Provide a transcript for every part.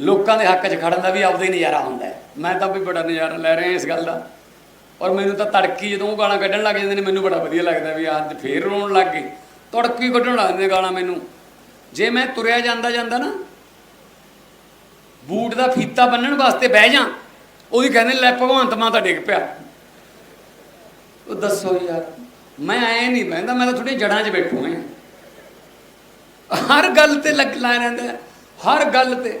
ਲੋਕਾਂ ਦੇ ਹੱਕ 'ਚ ਖੜਨ ਦਾ ਵੀ ਆਪਦਾ ਹੀ ਨਜ਼ਾਰਾ ਹੁੰਦਾ ਮੈਂ ਤਾਂ ਵੀ ਬੜਾ ਨਜ਼ਾਰਾ ਲੈ ਰਿਹਾ ਇਸ ਗੱਲ ਦਾ। ਔਰ ਮੈਨੂੰ ਤਾਂ ਤੜਕੀ ਜਦੋਂ ਉਹ ਗਾਲਾਂ ਕੱਢਣ ਲੱਗ ਜਾਂਦੇ ਨੇ, ਮੈਨੂੰ ਬੜਾ ਵਧੀਆ ਲੱਗਦਾ ਵੀ ਅੱਜ ਫੇਰ ਰੋਣ ਲੱਗ ਗਏ। ਤੜਕੀ ਕੱਢਣ ਲੱਗ ਜਾਂਦੇ ਗਾਲਾਂ ਮੈਨੂੰ। ਜੇ ਮੈਂ ਤੁਰਿਆ ਜਾਂਦਾ ਜਾਂਦਾ ਨਾ, ਬੂਟ ਦਾ ਫੀਤਾ ਬੰਨਣ ਵਾਸਤੇ ਬਹਿ ਜਾ ਉਹਦੀ ਕਹਿੰਦੇ ਲੈ ਭਗਵੰਤ ਮਾਂ ਤਾਂ ਡਿੱਗ ਪਿਆ। ਉਹ ਦੱਸੋ ਯਾਰ, ਮੈਂ ਐ ਨਹੀਂ ਬਹਿੰਦਾ, ਮੈਂ ਤਾਂ ਥੋੜੀ ਜੜਾਂ 'ਚ ਬੈਠੂ ਹਾਂ ਹਰ ਗੱਲ ਤੇ ਲੱਗ ਲਾ ਰਹਿੰਦਾ ਹੈ। ਹਰ ਗੱਲ ਤੇ।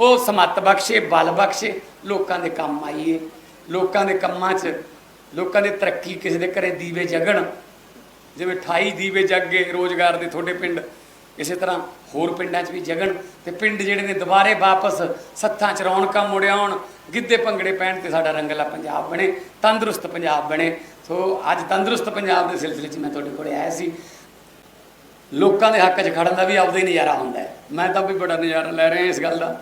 ਉਹ ਸਮੱਤ ਬਖਸ਼ੇ, ਬਲ ਬਖਸ਼ੇ, ਲੋਕਾਂ ਦੇ ਕੰਮ ਆਈਏ। ਲੋਕਾਂ ਦੇ ਕੰਮਾਂ 'ਚ, ਲੋਕਾਂ ਦੇ ਤਰੱਕੀ ਕਿਸੇ ਦੇ ਘਰੇ ਦੀਵੇ ਜਗਣ। ਜਿਵੇਂ 28 ਦੀਵੇ ਜਗ ਗਏ ਰੋਜ਼ਗਾਰ ਦੇ ਤੁਹਾਡੇ ਪਿੰਡ, ਇਸੇ ਤਰ੍ਹਾਂ ਹੋਰ ਪਿੰਡਾਂ 'ਚ ਵੀ ਜਗਣ ਤੇ ਪਿੰਡ ਜਿਹੜੇ ਨੇ ਦੁਬਾਰੇ ਵਾਪਸ ਸੱਥਾਂ 'ਚ ਰੌਣਕਾਂ ਮੁੜ ਆਉਣ, ਗਿੱਧੇ ਭੰਗੜੇ ਪੈਣ ਤੇ ਸਾਡਾ ਰੰਗਲਾ ਪੰਜਾਬ ਬਣੇ, ਤੰਦਰੁਸਤ ਪੰਜਾਬ ਬਣੇ। ਸੋ ਅੱਜ ਤੰਦਰੁਸਤ ਪੰਜਾਬ ਦੇ ਸਿਲਸਿਲੇ 'ਚ ਮੈਂ ਤੁਹਾਡੇ ਕੋਲੇ ਆਇਆ ਸੀ। ਲੋਕਾਂ ਦੇ ਹੱਕ 'ਚ ਖੜਨ ਦਾ ਵੀ ਆਪਦਾ ਹੀ ਨਜ਼ਾਰਾ ਹੁੰਦਾ ਮੈਂ ਤਾਂ ਵੀ ਬੜਾ ਨਜ਼ਾਰਾ ਲੈ ਰਿਹਾ ਇਸ ਗੱਲ ਦਾ।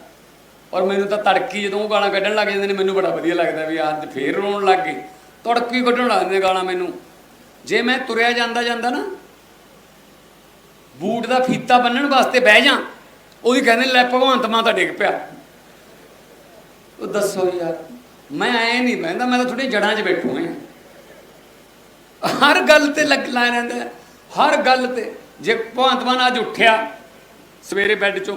ਔਰ ਮੈਨੂੰ ਤਾਂ ਤੜਕੀ ਜਦੋਂ ਉਹ ਗਾਲਾਂ ਕੱਢਣ ਲੱਗ ਜਾਂਦੇ ਨੇ, ਮੈਨੂੰ ਬੜਾ ਵਧੀਆ ਲੱਗਦਾ ਵੀ ਅੱਜ ਫੇਰ ਰੋਣ ਲੱਗ ਗਏ। ਤੜਕੀ ਕੱਢਣ ਲੱਗ ਜਾਂਦੇ ਗਾਲਾਂ ਮੈਨੂੰ। ਜੇ ਮੈਂ ਤੁਰਿਆ ਜਾਂਦਾ ਜਾਂਦਾ ਨਾ, ਬੂਟ ਦਾ ਫੀਤਾ ਬੰਨਣ ਵਾਸਤੇ ਬਹਿ ਜਾ ਉਹਦੀ ਕਹਿੰਦੇ ਲੈ ਭਗਵੰਤ ਮਾਂ ਤਾਂ ਡਿੱਗ ਪਿਆ। ਉਹ ਦੱਸੋ ਯਾਰ, ਮੈਂ ਐ ਨਹੀਂ ਬਹਿੰਦਾ, ਮੈਂ ਤਾਂ ਥੋੜੀ ਜੜਾਂ 'ਚ ਬੈਠੂ ਹਾਂ ਹਰ ਗੱਲ ਤੇ ਲੱਗ ਲਾ ਰਹਿੰਦਾ ਹੈ। ਹਰ ਗੱਲ ਤੇ। ਜੇ ਭਗਵੰਤ ਮਾਨ ਅੱਜ ਉੱਠਿਆ ਸਵੇਰੇ ਬੈੱਡ 'ਚੋਂ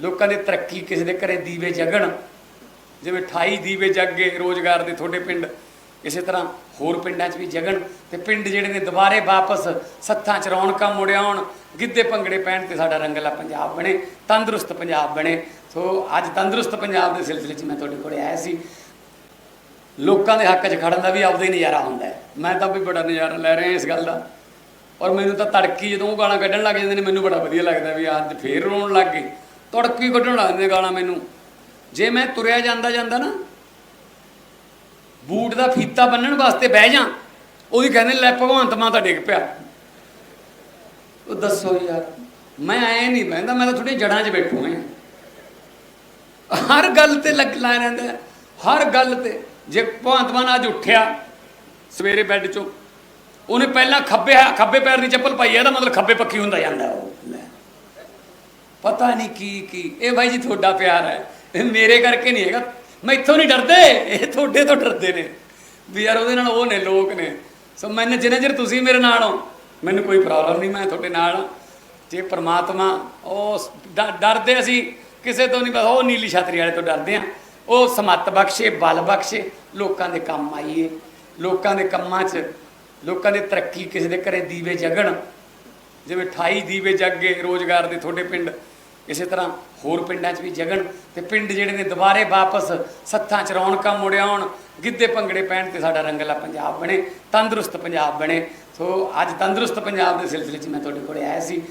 ਲੋਕਾਂ ਦੀ ਤਰੱਕੀ ਕਿਸੇ ਦੇ ਘਰੇ ਦੀਵੇ ਜਗਣ, ਜਿਵੇਂ 28 ਦੀਵੇ ਜਗ ਗਏ ਰੋਜ਼ਗਾਰ ਦੇ ਤੁਹਾਡੇ ਪਿੰਡ, ਇਸੇ ਤਰ੍ਹਾਂ ਹੋਰ ਪਿੰਡਾਂ 'ਚ ਵੀ ਜਗਣ ਤੇ ਪਿੰਡ ਜਿਹੜੇ ਨੇ ਦੁਬਾਰੇ ਵਾਪਸ ਸੱਥਾਂ 'ਚ ਰੌਣਕਾਂ ਮੁੜ ਆਉਣ, ਗਿੱਧੇ ਭੰਗੜੇ ਪੈਣ ਤੇ ਸਾਡਾ ਰੰਗਲਾ ਪੰਜਾਬ ਬਣੇ, ਤੰਦਰੁਸਤ ਪੰਜਾਬ ਬਣੇ। ਸੋ ਅੱਜ ਤੰਦਰੁਸਤ ਪੰਜਾਬ ਦੇ ਸਿਲਸਿਲੇ 'ਚ ਮੈਂ ਤੁਹਾਡੇ ਕੋਲੇ ਆਇਆ ਸੀ। ਲੋਕਾਂ ਦੇ ਹੱਕ 'ਚ ਖੜਨ ਦਾ ਵੀ ਆਪਦਾ ਹੀ ਨਜ਼ਾਰਾ ਹੁੰਦਾ ਹੈ। ਮੈਂ ਤਾਂ ਵੀ ਬੜਾ ਨਜ਼ਾਰਾ ਲੈ ਰਿਹਾ ਇਸ ਗੱਲ ਦਾ। ਔਰ ਮੈਨੂੰ ਤਾਂ ਤੜਕੀ ਜਦੋਂ ਉਹ ਗਾਲਾਂ ਕੱਢਣ ਲੱਗ ਜਾਂਦੇ ਨੇ, ਮੈਨੂੰ ਬੜਾ ਵਧੀਆ ਲੱਗਦਾ ਵੀ ਅੱਜ ਫੇਰ ਰੋਣ ਲੱਗ ਗਏ। ਤੜਕੀ ਕੱਢਣ ਲੱਗ ਜਾਂਦੇ ਗਾਲਾਂ ਮੈਨੂੰ। ਜੇ ਮੈਂ ਤੁਰਿਆ ਜਾਂਦਾ ਜਾਂਦਾ ਨਾ, ਬੂਟ ਦਾ ਫੀਤਾ ਬੰਨਣ ਵਾਸਤੇ ਬਹਿ ਜਾ ਉਹਦੀ ਕਹਿੰਦੇ ਲੈ ਭਗਵੰਤ ਮਾਂ ਤਾਂ ਡਿੱਗ ਪਿਆ। ਉਹ ਦੱਸੋ ਯਾਰ, ਮੈਂ ਐ ਨਹੀਂ ਬਹਿੰਦਾ, ਮੈਂ ਤਾਂ ਥੋੜੀ ਜੜਾਂ 'ਚ ਬੈਠੂ ਹਾਂ ਹਰ ਗੱਲ ਤੇ ਲੱਗ ਲਾ ਰਹਿੰਦਾ ਹਰ ਗੱਲ ਤੇ। ਜੇ ਭਗਵੰਤ ਮਾਨ ਅੱਜ ਉੱਠਿਆ ਸਵੇਰੇ ਬੈੱਡ 'ਚੋਂ, ਉਹਨੇ ਪਹਿਲਾਂ ਖੱਬੇ ਖੱਬੇ ਪੈਰ ਦੀ ਚੱਪਲ ਪਾਈ ਹੈ, ਇਹਦਾ ਮਤਲਬ ਖੱਬੇ ਪੱਖੀ ਹੁੰਦਾ ਜਾਂਦਾ ਉਹ। ਪਤਾ ਨਹੀਂ ਕੀ ਕੀ। ਇਹ ਬਾਈ ਜੀ ਤੁਹਾਡਾ ਪਿਆਰ ਹੈ। ਇਹ ਮੇਰੇ ਕਰਕੇ ਨਹੀਂ ਹੈਗਾ। ਮੈਂ ਇੱਥੋਂ ਨਹੀਂ ਡਰਦੇ। ਇਹ ਤੁਹਾਡੇ ਤੋਂ ਡਰਦੇ ਨੇ। ਵੀ ਯਾਰ ਉਹਦੇ ਨਾਲ ਉਹ ਨੇ, ਲੋਕ ਨੇ। ਸੋ ਮੈਨੂੰ ਜਿੰਨੇ ਚਿਰ ਤੁਸੀਂ ਮੇਰੇ ਨਾਲ ਹੋ, ਮੈਨੂੰ ਕੋਈ ਪ੍ਰੋਬਲਮ ਨਹੀਂ, ਮੈਂ ਤੁਹਾਡੇ ਨਾਲ ਹਾਂ। ਜੇ ਪ੍ਰਮਾਤਮਾ ਉਹ ਡ- ਡਰਦੇ ਅਸੀਂ ਕਿਸੇ ਤੋਂ ਨਹੀਂ, ਬਸ ਉਹ ਨੀਲੀ ਛਤਰੀ ਵਾਲੇ ਤੋਂ ਡਰਦੇ ਆ ਉਹ ਸਮੱਤ ਬਖਸ਼ੇ, ਬਲ ਬਖਸ਼ੇ, ਲੋਕਾਂ ਦੇ ਕੰਮ ਆਈਏ। ਲੋਕਾਂ ਦੇ ਕੰਮਾਂ 'ਚ, ਲੋਕਾਂ ਦੀ ਤਰੱਕੀ ਕਿਸੇ ਦੇ ਘਰੇ ਦੀਵੇ ਜਗਣ। ਜਿਵੇਂ 28 ਦੀਵੇ ਜਗ ਗਏ ਰੋਜ਼ਗਾਰ ਦੇ ਤੁਹਾਡੇ ਪਿੰਡ, ਇਸੇ ਤਰ੍ਹਾਂ ਹੋਰ ਪਿੰਡਾਂ 'ਚ ਵੀ ਜਗਣ ਤੇ ਪਿੰਡ ਜਿਹੜੇ ਨੇ ਦੁਬਾਰੇ ਵਾਪਸ ਸੱਥਾਂ 'ਚ ਰੌਣਕਾਂ ਮੁੜਿਆਉਣ ਗਿੱਧੇ ਭੰਗੜੇ ਪੈਣ ਤੇ ਸਾਡਾ ਰੰਗਲਾ ਪੰਜਾਬ ਬਣੇ, ਤੰਦਰੁਸਤ ਪੰਜਾਬ ਬਣੇ। ਸੋ ਅੱਜ ਤੰਦਰੁਸਤ ਪੰਜਾਬ ਦੇ ਸਿਲਸਿਲੇ 'ਚ ਮੈਂ ਤੁਹਾਡੇ ਕੋਲ ਆਇਆ ਸੀ।